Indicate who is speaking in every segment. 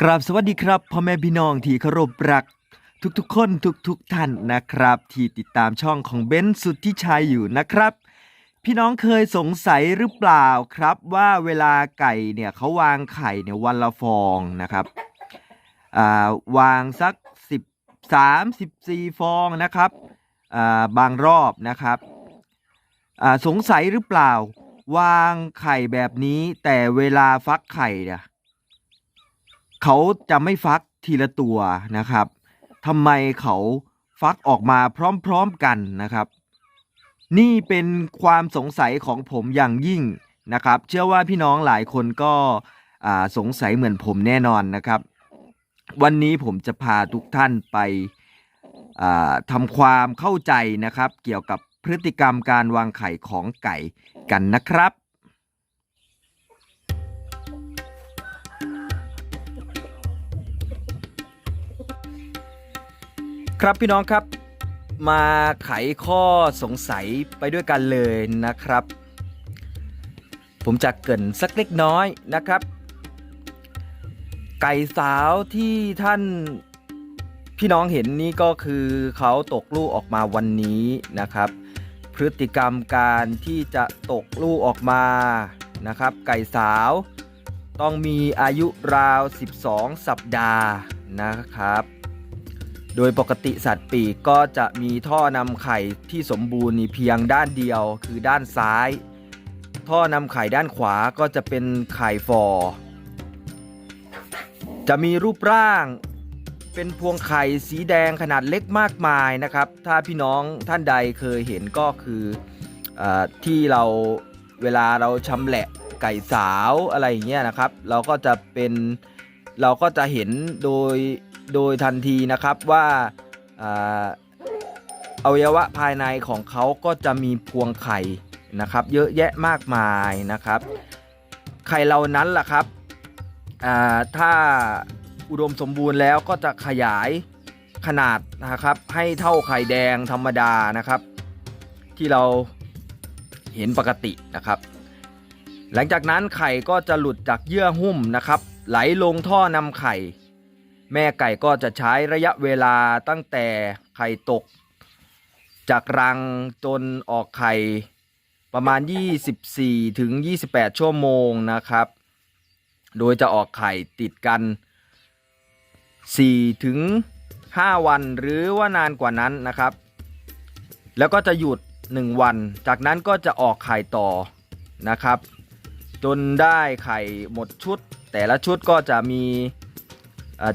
Speaker 1: กราบสวัสดีครับพ่อแม่พี่น้องที่เคารพรัก ทุกๆ คนทุกๆท่านนะครับ ที่ติดตามช่องของเบนซ์สุดที่ชัยอยู่นะครับ พี่น้องเคยสงสัยหรือเปล่าครับว่าเวลาไก่เนี่ยเขาวางไข่เนี่ยวันละฟองนะครับาวางสัก13 14ฟองนะครับาบางรอบนะครับสงสัยหรือเปล่า วางไข่แบบนี้แต่เวลาฟักไข่เนี่ย เขาจะไม่ฟักทีละตัวนะครับทำไมเขาฟักออกมาพร้อมๆกันนะครับ นี่เป็นความสงสัยของผมอย่างยิ่งนะครับ เชื่อว่าพี่น้องหลายคนก็สงสัยเหมือนผมแน่นอนนะครับ วันนี้ผมจะพาทุกท่านไปทำความเข้าใจนะครับ เกี่ยวกับพฤติกรรมการวางไข่ของไก่กันนะครับ ครับพี่น้องครับ มาไขข้อสงสัยไปด้วยกันเลยนะครับ ผมจะเกินสักเล็กน้อยนะครับ ไก่สาวที่ท่านพี่น้องเห็นนี้ก็คือเขาตกลูกออกมาวันนี้นะครับ พฤติกรรมการที่จะตกลูกออกมานะครับ ไก่สาวต้องมีอายุราว 12 สัปดาห์นะครับ โดยปกติสัตว์ปีกก็จะมีท่อนำไข่ที่สมบูรณ์เพียงด้านเดียวคือด้านซ้าย ท่อนำไข่ด้านขวาก็จะเป็นไข่ฟอ จะมีรูปร่างเป็นพวงไข่สีแดงขนาดเล็กมากมายนะครับ ถ้าพี่น้องท่านใดเคยเห็นก็คืออที่เราเวลาเราชำแหละไก่สาวอะไรอย่างเงี้ยนะครับ เราก็จะเป็นเราก็จะเห็นโดย โดยทันทีนะครับว่าอาวัยวะภายในของเขาก็จะมีพวงไข่นะครับ เยอะแยะมากมายนะครับ ไข่เหล่านั้นล่ะครับถ้าอุดมสมบูรณ์แล้วก็จะขยายขนาดนะครับให้เท่าไข่แดงธรรมดานะครับ ที่เราเห็นปกตินะครับ หลังจากนั้นไข่ก็จะหลุดจากเยื่อหุ้มนะครับ ไหลลงท่อนำไข่ แม่ไก่ก็จะใช้ระยะเวลาตั้งแต่ไข่ตก จากรังจนออกไข่ประมาณ 24 ถึง 28 ชั่วโมงนะครับ โดยจะออกไข่ติดกัน 4 ถึง 5 วันหรือว่านานกว่านั้นนะครับ แล้วก็จะหยุด 1 วัน จากนั้นก็จะออกไข่ต่อนะครับ จนได้ไข่หมดชุด แต่ละชุดก็จะมี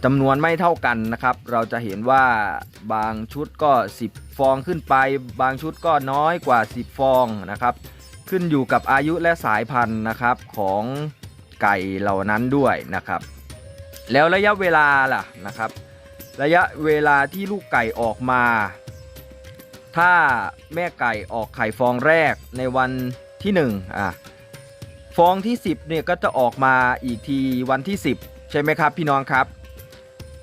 Speaker 1: จำนวนไม่เท่ากันนะครับ เราจะเห็นว่าบางชุดก็ 10 ฟองขึ้นไป บางชุดก็น้อยกว่า 10 ฟองนะครับ ขึ้นอยู่กับอายุและสายพันธุ์นะครับของไก่เหล่านั้นด้วยนะครับ แล้วระยะเวลาล่ะนะครับ ระยะเวลาที่ลูกไก่ออกมา ถ้าแม่ไก่ออกไข่ฟองแรกในวันที่1อะฟองที่ 10เนี่ยก็จะออกมาอีกทีวันที่ 10 ใช่ไหมครับพี่น้องครับ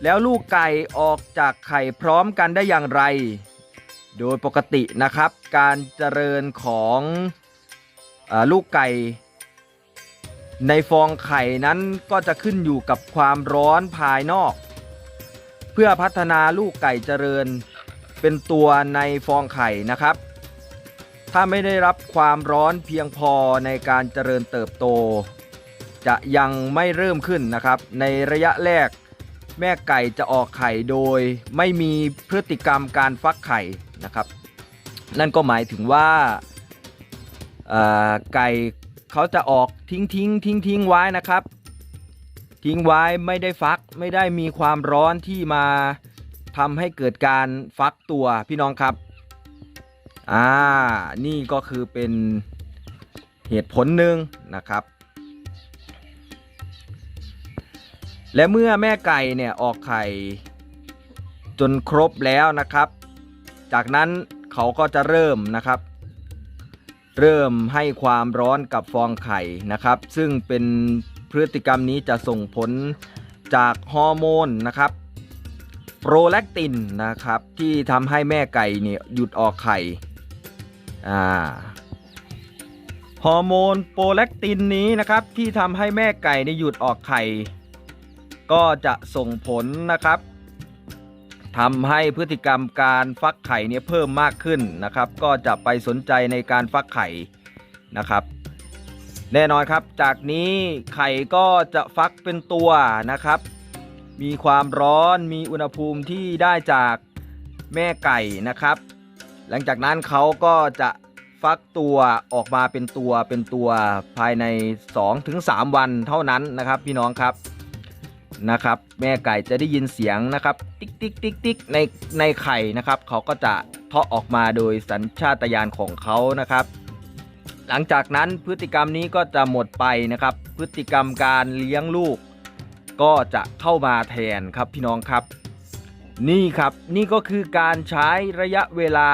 Speaker 1: แล้วลูกไก่ออกจากไข่พร้อมกันได้อย่างไร โดยปกตินะครับ การเจริญของอลูกไก่ ในฟองไข่นั้นก็จะขึ้นอยู่กับความร้อนภายนอก เพื่อพัฒนาลูกไก่เจริญเป็นตัวในฟองไข่นะครับ ถ้าไม่ได้รับความร้อนเพียงพอในการเจริญเติบโต จะยังไม่เริ่มขึ้นนะครับ ในระยะแรก แม่ไก่จะออกไข่โดยไม่มีพฤติกรรมการฟักไข่นะครับ นั่นก็หมายถึงว่าไก่เขาจะออกทิ้งทิ้งทิ้งทิ้งไว้นะครับ ทิ้งไว้ไม่ได้ฟักไม่ได้มีความร้อนที่มาทำให้เกิดการฟักตัวพี่น้องครับอ่านี่ก็คือเป็นเหตุผลหนึ่งนะครับ และเมื่อแม่ไก่เนี่ยออกไข่ จนครบแล้วนะครับ จากนั้นเขาก็จะเริ่มนะครับ เริ่มให้ความร้อนกับฟองไข่นะครับ ซึ่งเป็นพฤติกรรมนี้จะส่งผลจากฮอร์โมนนะครับ โปรแลคตินนะครับ ที่ทำให้แม่ไก่เนี่ยหยุดออกไข่อ่าฮอร์โมนโปรแลคตินนี้นะครับที่ทำให้แม่ไก่เนี่ยหยุดออกไข่ ก็จะส่งผลนะครับทำให้พฤติกรรมการฟักไข่เนี่ยเพิ่มมากขึ้นนะครับ ก็จะไปสนใจในการฟักไข่นะครับ แน่นอนครับจากนี้ไข่ก็จะฟักเป็นตัวนะครับ มีความร้อนมีอุณหภูมิที่ได้จากแม่ไก่นะครับ หลังจากนั้นเขาก็จะฟักตัวออกมาเป็นตัวเป็นตัวภายใน 2-3 วันเท่านั้นนะครับ พี่น้องครับ นะครับ แม่ไก่จะได้ยินเสียงนะครับ ติ๊กติ๊กติ๊กติ๊กในในไข่นะครับ เขาก็จะเทาะออกมาโดยสัญชาตญาณของเขานะครับ หลังจากนั้นพฤติกรรมนี้ก็จะหมดไปนะครับ พฤติกรรมการเลี้ยงลูก ก็จะเข้ามาแทนครับพี่น้องครับ นี่ครับนี่ก็คือการใช้ระยะเวลา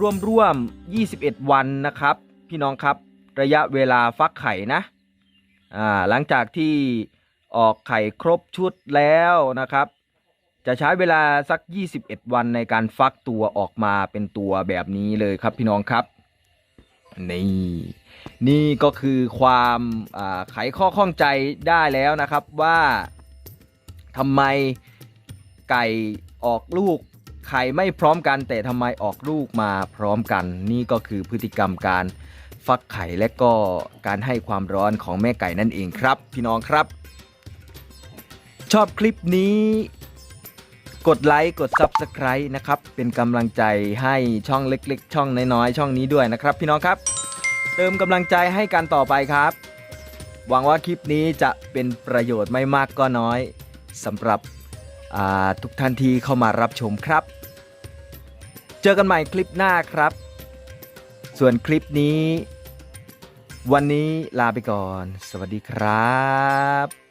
Speaker 1: ร่วมร่วมๆ21 วันนะครับ พี่น้องครับระยะเวลาฟักไข่นะอ่าหลังจากที่ ออกไข่ครบชุดแล้วนะครับ จะใช้เวลาสัก 21 วันในการฟักตัวออกมาเป็นตัวแบบนี้เลยครับพี่น้องครับ นี่นี่ก็คือความไขข้อข้องใจได้แล้วนะครับว่าทำไมไก่ออกลูกไข่ไม่พร้อมกันแต่ทำไมออกลูกมาพร้อมกัน นี่ก็คือพฤติกรรมการฟักไข่และก็การให้ความร้อนของแม่ไก่นั่นเองครับ พี่น้องครับ ชอบคลิปนี้ กดไลค์กด Subscribe นะครับ เป็นกำลังใจให้ช่องเล็กๆ ช่องน้อยๆ ช่องนี้ด้วยนะครับ พี่น้องครับ เติมกำลังใจให้กันต่อไปครับ หวังว่าคลิปนี้จะเป็นประโยชน์ไม่มากก็น้อยสำหรับทุกท่านที่เข้ามารับชมครับ เจอกันใหม่คลิปหน้าครับ ส่วนคลิปนี้ วันนี้ลาไปก่อน สวัสดีครับ